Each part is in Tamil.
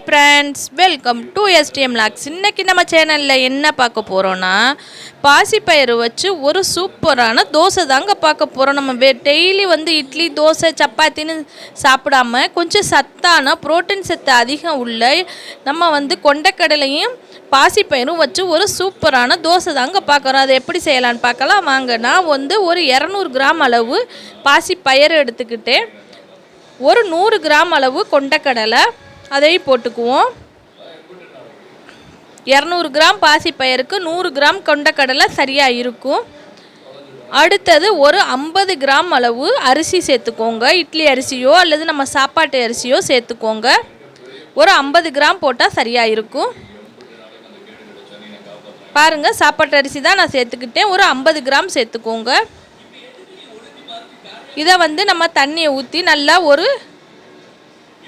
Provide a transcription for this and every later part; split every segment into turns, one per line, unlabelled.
Hi friends welcome to STM lakhs இன்னைக்கு நம்ம சேனலில் என்ன பார்க்க போகிறோன்னா பாசிப்பயிறு வச்சு ஒரு சூப்பரான தோசை தாங்க பார்க்க போகிறோம் நம்ம வே டெய்லி வந்து இட்லி தோசை சப்பாத்தின்னு சாப்பிடாம கொஞ்சம் சத்தான புரோட்டீன் சத்து அதிகம் உள்ள நம்ம வந்து கொண்டக்கடலையும் பாசிப்பயிரும் வச்சு ஒரு சூப்பரான தோசை தாங்க பார்க்குறோம் அதை எப்படி செய்யலான்னு பார்க்கலாம். வாங்க நான் வந்து ஒரு இரநூறு கிராம் அளவு பாசிப்பயிறு எடுத்துக்கிட்டேன் ஒரு நூறு கிராம் அளவு கொண்டக்கடலை அதையும் போட்டுக்குவோம். இரநூறு கிராம் பாசிப்பயிருக்கு நூறு கிராம் கொண்டக்கடலை சரியாக இருக்கும். அடுத்தது ஒரு ஐம்பது கிராம் அளவு அரிசி சேர்த்துக்கோங்க. இட்லி அரிசியோ அல்லது நம்ம சாப்பாட்டு அரிசியோ சேர்த்துக்கோங்க. ஒரு ஐம்பது கிராம் போட்டால் சரியாக இருக்கும். பாருங்கள் சாப்பாட்டு அரிசி தான் நான் சேர்த்துக்கிட்டேன். ஒரு ஐம்பது கிராம் சேர்த்துக்கோங்க. இதை வந்து நம்ம தண்ணியை ஊற்றி நல்லா ஒரு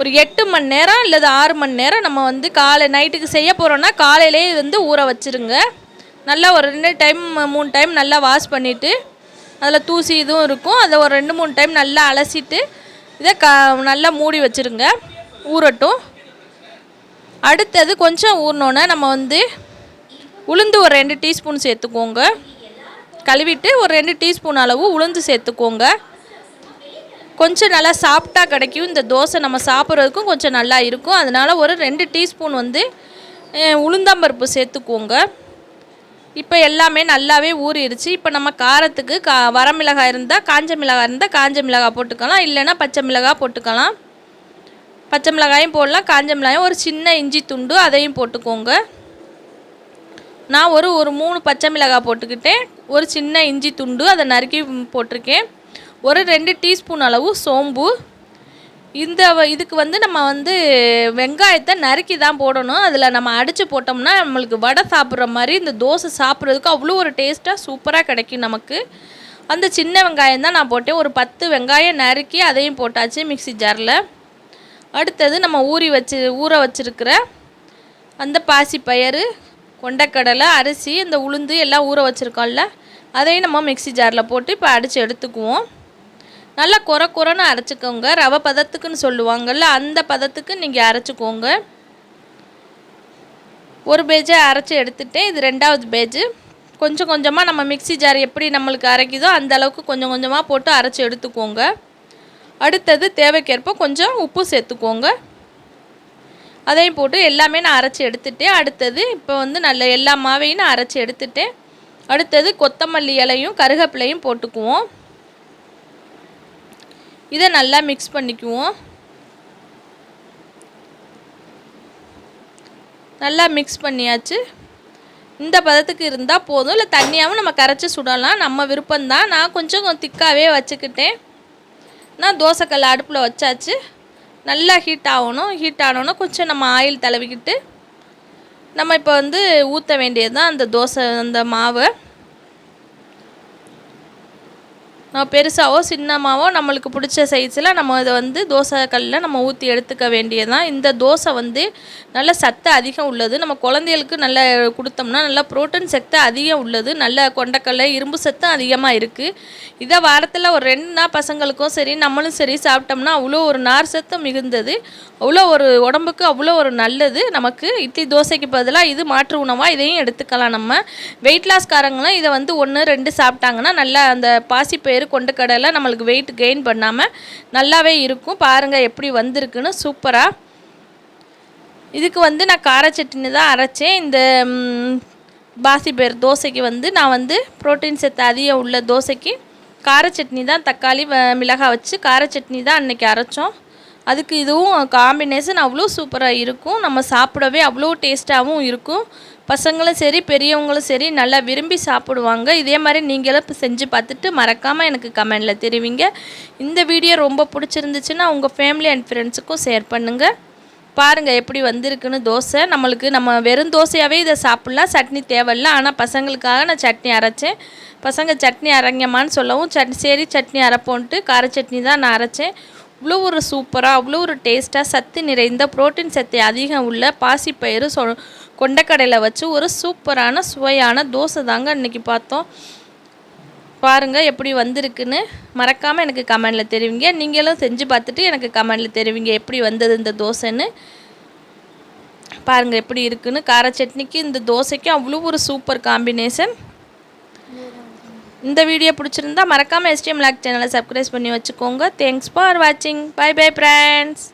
ஒரு எட்டு மணி நேரம் இல்லது ஆறு மணி நேரம் நம்ம வந்து காலை நைட்டுக்கு செய்ய போகிறோன்னா காலையிலே வந்து ஊற வச்சுருங்க. நல்லா ஒரு ரெண்டு டைம் மூணு டைம் நல்லா வாஷ் பண்ணிவிட்டு அதில் தூசி இதுவும் இருக்கும். அதை ஒரு ரெண்டு மூணு டைம் நல்லா அலசிட்டு இதை க நல்லா மூடி வச்சுருங்க. ஊறட்டும். அடுத்தது கொஞ்சம் ஊறினோன்னே நம்ம வந்து உளுந்து ஒரு ரெண்டு டீஸ்பூன் சேர்த்துக்கோங்க. கழுவிட்டு ஒரு ரெண்டு டீஸ்பூன் அளவு உளுந்து சேர்த்துக்கோங்க. கொஞ்சம் நல்லா சாப்பிட்டா கிடைக்கும். இந்த தோசை நம்ம சாப்பிட்றதுக்கும் கொஞ்சம் நல்லா இருக்கும். அதனால் ஒரு ரெண்டு டீஸ்பூன் வந்து உளுந்தம்பருப்பு சேர்த்துக்கோங்க. இப்போ எல்லாமே நல்லாவே ஊறிடுச்சு. இப்போ நம்ம காரத்துக்கு கா வரமிளகாய் இருந்தால் காஞ்ச மிளகாய் இருந்தால் காஞ்ச மிளகாய் போட்டுக்கலாம். இல்லைன்னா பச்சை மிளகாய் போட்டுக்கலாம். பச்சை மிளகாயும் போடலாம். காஞ்ச மிளகாயும் ஒரு சின்ன இஞ்சி துண்டு அதையும் போட்டுக்கோங்க. நான் ஒரு ஒரு மூணு பச்சை மிளகாய் போட்டுக்கிட்டேன். ஒரு சின்ன இஞ்சி துண்டு அதை நறுக்கி போட்டிருக்கேன். ஒரு ரெண்டு டீஸ்பூன் அளவு சோம்பு. இந்த இதுக்கு வந்து நம்ம வந்து வெங்காயத்தை நறுக்கி தான் போடணும். அதில் நம்ம அடித்து போட்டோம்னா நம்மளுக்கு வடை சாப்பிட்ற மாதிரி இந்த தோசை சாப்பிட்றதுக்கு அவ்வளோ ஒரு டேஸ்ட்டாக சூப்பராக கிடைக்கும் நமக்கு. அந்த சின்ன வெங்காயம் தான் நான் போட்டேன். ஒரு பத்து வெங்காயம் நறுக்கி அதையும் போட்டாச்சு மிக்ஸி ஜாரில். அடுத்தது நம்ம ஊறி வச்சு ஊற வச்சுருக்கிற அந்த பாசி பாசிப்பயிறு கொண்டக்கடலை அரிசி இந்த உளுந்து எல்லாம் ஊற வச்சுருக்கோம்ல அதையும் நம்ம மிக்ஸி ஜாரில் போட்டு இப்போ அடித்து எடுத்துக்குவோம். நல்லா குறை குறைன்னு அரைச்சிக்கோங்க. ரவை பதத்துக்குன்னு சொல்லுவாங்கள்ல அந்த பதத்துக்கு நீங்கள் அரைச்சிக்கோங்க. ஒரு பேஜை அரைச்சி எடுத்துட்டேன். இது ரெண்டாவது பேஜு. கொஞ்சம் கொஞ்சமாக நம்ம மிக்ஸி ஜார் எப்படி நம்மளுக்கு அரைக்குதோ அந்த அளவுக்கு கொஞ்சம் கொஞ்சமாக போட்டு அரைச்சி எடுத்துக்கோங்க. அடுத்தது தேவைக்கேற்ப கொஞ்சம் உப்பு சேர்த்துக்கோங்க. அதையும் போட்டு எல்லாமே நான் அரைச்சி எடுத்துட்டேன். அடுத்தது இப்போ வந்து நல்ல எல்லா மாவையும் நான் அரைச்சி எடுத்துட்டேன். அடுத்தது கொத்தமல்லி இலையும் கருவேப்பிலையும் போட்டுக்குவோம். இதை நல்லா மிக்ஸ் பண்ணிக்குவோம். நல்லா மிக்ஸ் பண்ணியாச்சு. இந்த பதத்துக்கு இருந்தால் போதும். இல்லை தண்ணியாகவும் நம்ம கரைச்சி சுடலாம். நம்ம விருப்பம்தான். நான் கொஞ்சம் திக்காகவே வச்சுக்கிட்டேன். நான் தோசைக்கல் அடுப்பில் வச்சாச்சு. நல்லா ஹீட் ஆகணும். ஹீட் ஆனோன்னா கொஞ்சம் நம்ம ஆயில் தடவிக்கிட்டு நம்ம இப்போ வந்து ஊற்ற வேண்டியது தான் அந்த தோசை அந்த மாவை நம்ம பெருசாவோ சின்னமாவோ நம்மளுக்கு பிடிச்ச சைஸில் நம்ம இதை வந்து தோசை கல்லில் நம்ம ஊற்றி எடுத்துக்க வேண்டியதுதான். இந்த தோசை வந்து நல்ல சத்து அதிகம் உள்ளது. நம்ம குழந்தைகளுக்கு நல்ல கொடுத்தோம்னா நல்ல புரோட்டீன் சத்து அதிகம் உள்ளது. நல்ல கொண்டக்கடலை இரும்பு சத்து அதிகமாக இருக்குது இதை வாரத்தில் ஒரு ரெண்டு நாள் பசங்களுக்கும் சரி நம்மளும் சரி சாப்பிட்டோம்னா அவ்வளோ ஒரு நார் சத்து மிகுந்தது. அவ்வளோ ஒரு உடம்புக்கு அவ்வளோ ஒரு நல்லது. நமக்கு இட்லி தோசைக்கு பதிலாக இது மாற்று உணவாக இதையும் எடுத்துக்கலாம் நம்ம. வெயிட் லாஸ்காரங்களும் இதை வந்து ஒன்று ரெண்டு சாப்பிட்டாங்கன்னா நல்லா அந்த பாசிப்பயிறு கொண்டு கடலை நம்மளுக்கு வெயிட் கெயின் பண்ணாமல் நல்லாவே இருக்கும். பாருங்கள் எப்படி வந்திருக்குன்னு சூப்பராக இதுக்கு வந்து நான் கார சட்னி தான் அரைச்சேன். இந்த பாசி பேர் தோசைக்கு வந்து நான் வந்து புரோட்டீன் சத்து அதிகம் உள்ள தோசைக்கு கார சட்னி தான் தக்காளி வ- மிளகாய் வச்சு கார சட்னி தான் அன்னைக்கு அரைச்சோம். அதுக்கு இதுவும் காம்பினேஷன் அவ்வளோ சூப்பராக இருக்கும். நம்ம சாப்பிடவே அவ்வளோ டேஸ்ட்டாகவும் இருக்கும். பசங்களும் சரி பெரியவங்களும் சரி நல்லா விரும்பி சாப்பிடுவாங்க. இதே மாதிரி நீங்களும் இப்போ செஞ்சு பார்த்துட்டு மறக்காமல் எனக்கு கமெண்டில் தெரிவிங்க. இந்த வீடியோ ரொம்ப பிடிச்சிருந்துச்சுன்னா உங்கள் ஃபேமிலி அண்ட் ஃப்ரெண்ட்ஸுக்கும் ஷேர் பண்ணுங்கள் பாருங்கள் எப்படி வந்திருக்குன்னு தோசை. நம்மளுக்கு நம்ம வெறும் தோசையாகவே இதை சாப்பிட்லாம். சட்னி தேவையில்ல. ஆனால் பசங்களுக்காக நான் சட்னி அரைச்சேன். பசங்க சட்னி அரைங்கம்மான்னு சொல்லவும் சட் சரி சட்னி அரைப்போன்ட்டு கார சட்னி தான் நான் அரைச்சேன். அவ்வளோ ஒரு சூப்பராக அவ்வளோ ஒரு டேஸ்ட்டாக சத்து நிறைந்த புரோட்டீன் சத்து அதிகம் உள்ள பாசிப்பயிறு சொ கொண்டக்கடையில் வச்சு ஒரு சூப்பரான சுவையான தோசை தாங்க இன்றைக்கி பார்த்தோம். பாருங்கள் எப்படி வந்திருக்குன்னு. மறக்காமல் எனக்கு கமெண்டில் தெரிவிங்க. நீங்களும் செஞ்சு பார்த்துட்டு எனக்கு கமெண்டில் தெரிவிங்க எப்படி வந்தது இந்த தோசைன்னு. பாருங்கள் எப்படி இருக்குன்னு. கார சட்னிக்கு இந்த தோசைக்கும் அவ்வளோ ஒரு சூப்பர் காம்பினேஷன். இந்த வீடியோ பிடிச்சிருந்தா மறக்காமல் எஸ்டிஎம் லாக் சேனலை சப்ஸ்கிரைப் பண்ணி வச்சுக்கோங்க. தேங்க்ஸ் ஃபார் வாட்சிங் பை பை ஃப்ரெண்ட்ஸ்